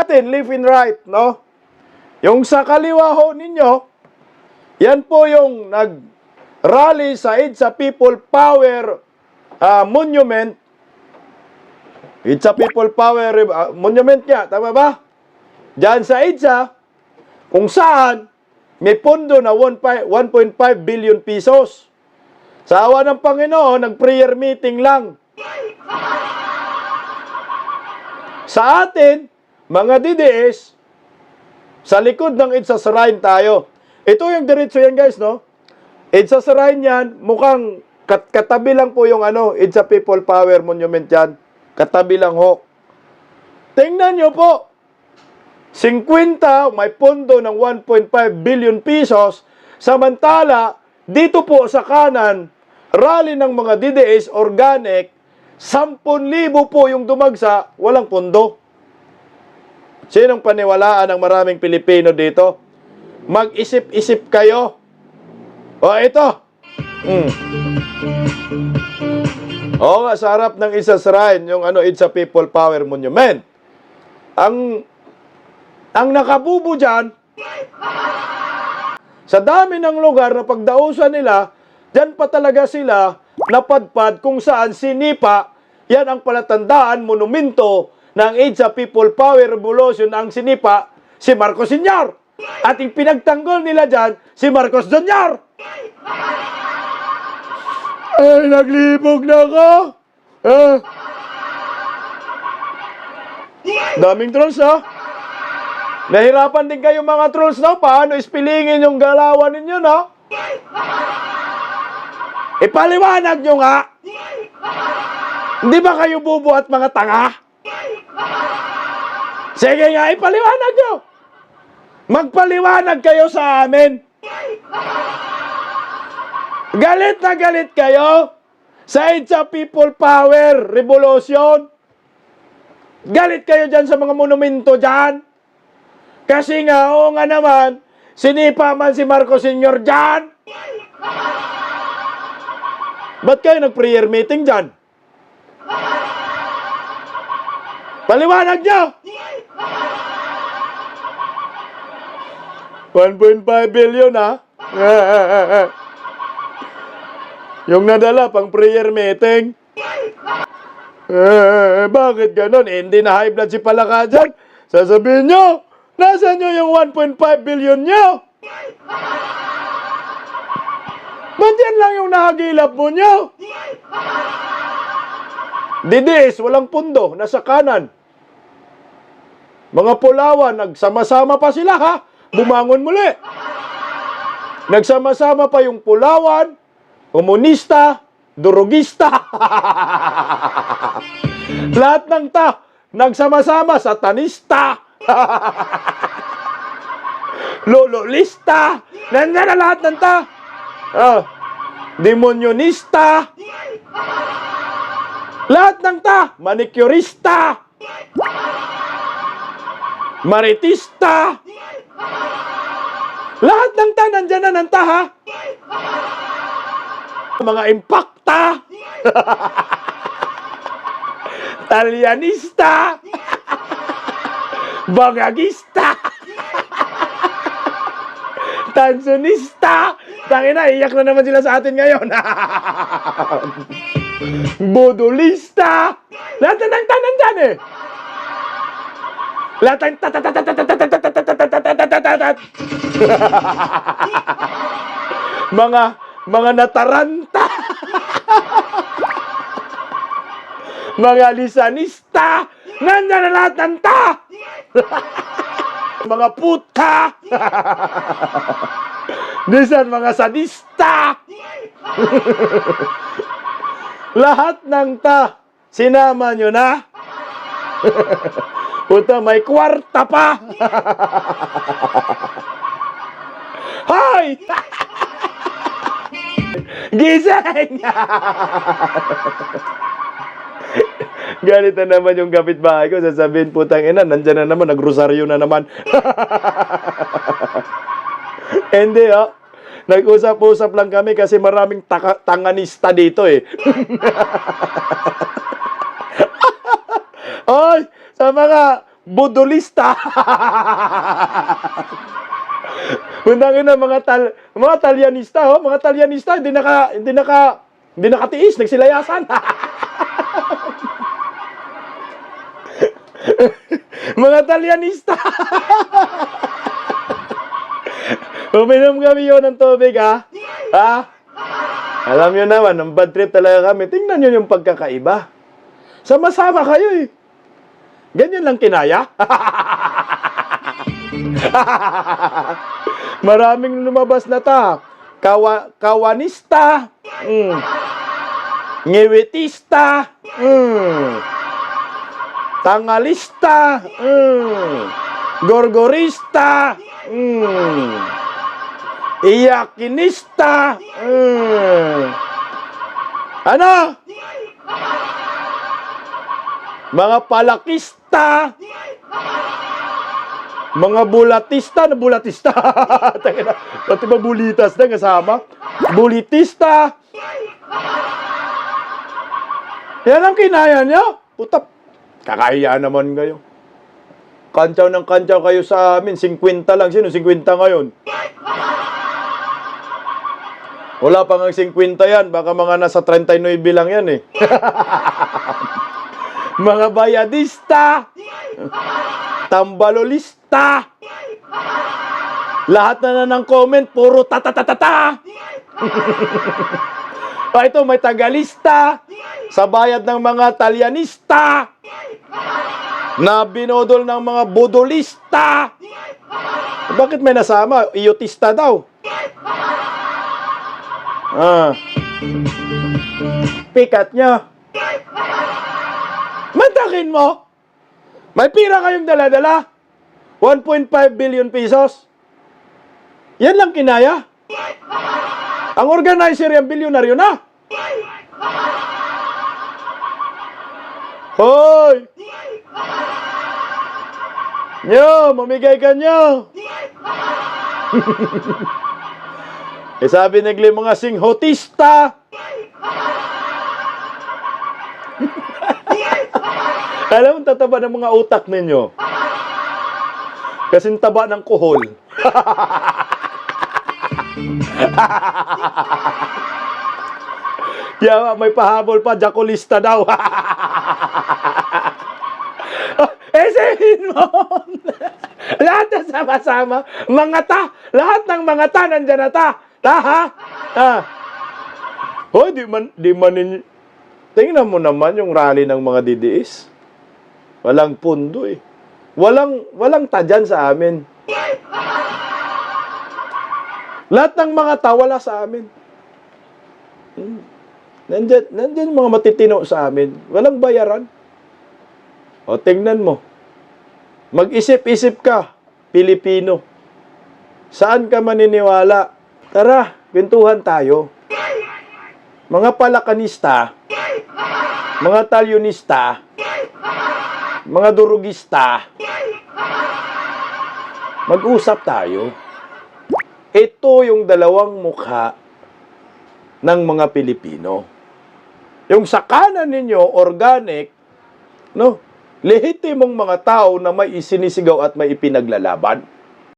natin, left and right, no? Yung sa kaliwa ho ninyo, yan po yung nag-rally sa EDSA People Power ah, Monument. EDSA People Power ah, Monument nga, tama ba? Diyan sa EDSA, kung saan may pondo na 1.5 billion pesos. Sa awa ng Panginoon, nag-prayer meeting lang. Sa atin, mga DDS, sa likod ng Shrine tayo. Ito yung diretso yan guys, no? Shrine yan, mukhang kat katabi lang po yung ano, It's a People Power Monument yan. Katabi lang ho. Tingnan nyo po, 50 may pondo ng 1.5 billion pesos, samantala, dito po sa kanan, rally ng mga DDS organic, 10,000 po yung dumagsa, walang pondo. Sinong paniwalaan ng maraming Pilipino dito? Mag-isip-isip kayo. O ito. Mm. Oo nga, sa harap ng isa shrine, yung ano, It's a People Power Monument. Ang ang nakabubo dyan, sa dami ng lugar na pagdausan nila, dyan pa talaga sila napadpad kung saan sinipa, yan ang palatandaan, monumento ng EDSA People Power Revolution ang sinipa, si Marcos Sr. At yung pinagtanggol nila dyan, si Marcos Jr. Ay, naglibog na ka. Ah. Daming trolls, ha? Nahirapan din kayo mga trolls, no? Paano ispilingin yung galawan ninyo, no? Ipaliwanag nyo nga. Hindi ba kayo bubo at mga tanga? Sige nga, ipaliwanag nyo. Magpaliwanag kayo sa amin. Galit na galit kayo sa It's a People Power Revolution. Galit kayo dyan sa mga monumento dyan. Kasi nga, oo nga naman, sinipa man si Marcos Sr. dyan. Ba't kayo nag-prayer meeting dyan? Paliwanag nyo! 1.5 billion ha? Yung nadala pang prayer meeting. Eh, bakit ganon? Eh, hindi na high blood si Palaka dyan. Sasabihin nyo, nasa nyo yung 1.5 billion nyo? Ba't yan lang yung nakagilap mo nyo? Didis, walang pundo, nasa kanan. Mga pulawan, nagsama-sama pa sila ha. Bumangon muli. Nagsama-sama pa yung pulawan, komunista, durugista. Lahat ng ta, nagsama-sama, satanista. Lololista. Nandiyan na lahat ng ta. Ah, demonionista. Lahat ng ta, manicurista. Maritista. Lahat ng ta, nandyan na ng ta, ha? Mga impacta. Talyanista. Bangagista. Tansonista. Tangina, iyak na naman sila sa atin ngayon. Bodolista. Lahat na ng tanan dyan eh. Lahat tayong mga mga nataranta. mga lisanista. Nandiyan na lahat ng ta. mga puta. Nisan mga sadista. lahat ng ta. Sinama nyo na. Puta, may kwarta pa. Hoy! Gising! Ganito naman yung kapitbahay ko. Sasabihin, putang ina, nandyan na naman, nagrosaryo na naman. Hindi, oh. Nag-usap-usap lang kami kasi maraming taka- tanganista dito eh. Sa mga budolista. Unangin na mga tal mga talyanista, oh, mga talyanista hindi naka hindi naka hindi nakatiis, nagsilayasan. mga talyanista. Uminom kami yun ng tubig, ha? Ha? Alam nyo naman, ang bad trip talaga kami. Tingnan nyo yung pagkakaiba. Sama-sama kayo eh. Ganyan lang kinaya. Maraming lumabas na ta. Kawa, kawanista. Mm. Ngiwitista. Mm. Tangalista. Mm. Gorgorista. Mm. Iyakinista. Mm. Ano? Mga palakista. Mga bulatista na bulatista. Pati ba bulitas na kasama? Bulitista. Yan ang kinaya niya. Puta, kakahiya naman kayo. Kantsaw ng kantsaw kayo sa amin. 50 lang. Sino 50 ngayon? Wala pa nga 50 yan. Baka mga nasa 39 lang yan eh. mga bayadista. Tambalolista. Lahat na na ng comment, puro tatatatata. o ito, may tagalista. Sa bayad ng mga talyanista. Na binodol ng mga budolista. Bakit may nasama? Iotista daw. Ah. Pikat niya. Mantakin mo. May pira kayong dala-dala. 1.5 billion pesos. Yan lang kinaya. Ang organizer yung bilyonaryo na. Hoy! Nyo, mamigay ka nyo. eh sabi nagli mga singhotista. Alam mo, tataba ng mga utak ninyo. Kasing taba ng kuhol. Kaya may pahabol pa, Jacolista daw. eh, sabihin mo. lahat na sama-sama. Mga ta. Lahat ng mga ta, nandyan na ta. Ta, ha? Ha? Hoy, di man, di man ninyo. Tingnan mo naman yung rally ng mga DDS. Walang pundo eh. Walang, walang tadyan sa amin. Lahat ng mga tawala sa amin. Hmm. Nandyan, nandyan mga matitino sa amin. Walang bayaran. O, tingnan mo. Mag-isip-isip ka, Pilipino. Saan ka maniniwala? Tara, kwentuhan tayo. Mga palakanista, mga talyonista, mga durugista, mag-usap tayo. Ito yung dalawang mukha ng mga Pilipino. Yung sa kanan ninyo, organic, no? Lehitimong mga tao na may isinisigaw at may ipinaglalaban.